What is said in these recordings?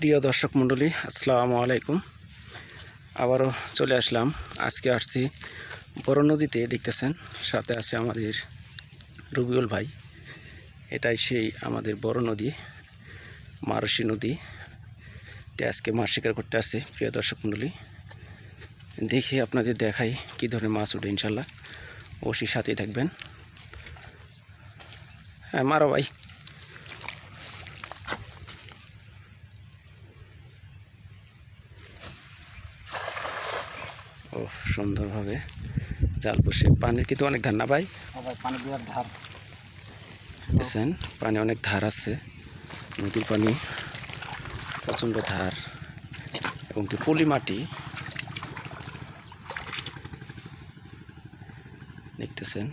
প্রিয় দর্শক মণ্ডলী, আসসালামু আলাইকুম। আবারও চলে আসলাম। আজকে আসছি বড় নদীতে, দেখতেছেন? সাথে আছে আমাদের রবিউল ভাই। এটাই সেই আমাদের বড় নদী মারসি নদী। তে আজকে মাছ শিকার করতে আসছে, প্রিয় দর্শক মণ্ডলী। দেখে আপনাদের দেখাই কী ধরনের মাছ ওঠে, ইনশাল্লাহ। অবশ্যই সাথেই থাকবেন। হ্যাঁ মারো ভাই। ও সুন্দরভাবে জাল বসে। পানির কিন্তু অনেক ধার না ভাই? ধার। দেখছেন পানি অনেক ধার আছে। নদীর পানি প্রচণ্ড ধার। এবং কি পলি মাটি দেখতেছেন।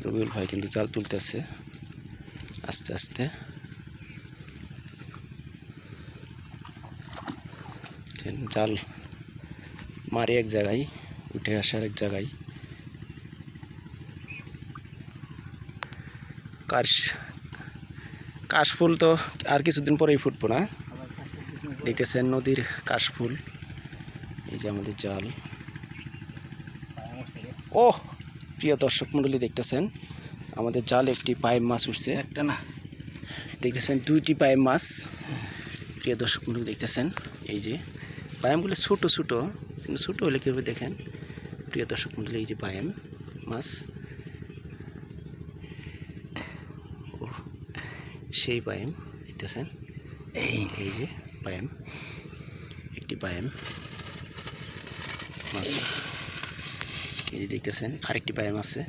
রবিউল ভাই কিন্তু জাল তুলতেছে আস্তে আস্তে। দেখছেন, জাল মারি এক জায়গায় উঠে আসার এক জায়গায়। কাশ কাশফুল তো আর কিছুদিন পরেই ফুটবো না। দেখতেছেন নদীর কাশফুল এই যে আমাদের জাল পায়ে ও প্রিয় দর্শক মণ্ডলী দেখতেছেন আমাদের জাল একটি পায়ে মাছ উঠছে। একটা না। দেখতেছেন দুইটি পাইপ মাছ। প্রিয় দর্শক মণ্ডলী দেখতেছেন এই যে পায়ামগুলো ছোটো ছোটো কিন্তু ছোটো হলে কীভাবে দেখেন? প্রিয় দর্শক মণ্ডলী এই যে পায়াম মাছ সেই পায়াম দেখতেছেন? এই। এই যে পায়াম একটি পায়াম মাছ। এই যে দেখতেছেন আরেকটি পায়াম আছে।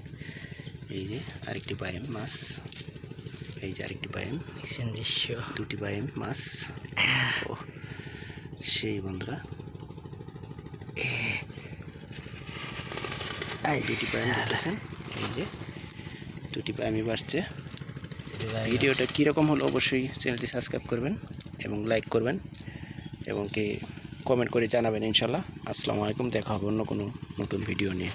এই যে আরেকটি পায়াম মাছ। এই যে আরেকটি দেখছেন দৃশ্য। দুটি পায়াম মাছ। ও সেই বন্ধুরা। এই দুটি পায়াম দেখতেছেন এই যে দুটি পায়ামই বাড়ছে। ভিডিওটা কীরকম হলো অবশ্যই চ্যানেলটি সাবস্ক্রাইব করবেন এবং লাইক করবেন এবং কি কমেন্ট করে জানাবেন ইনশাল্লাহ। আসসালামু আলাইকুম দেখা হবে অন্য কোনো নতুন ভিডিও নিয়ে।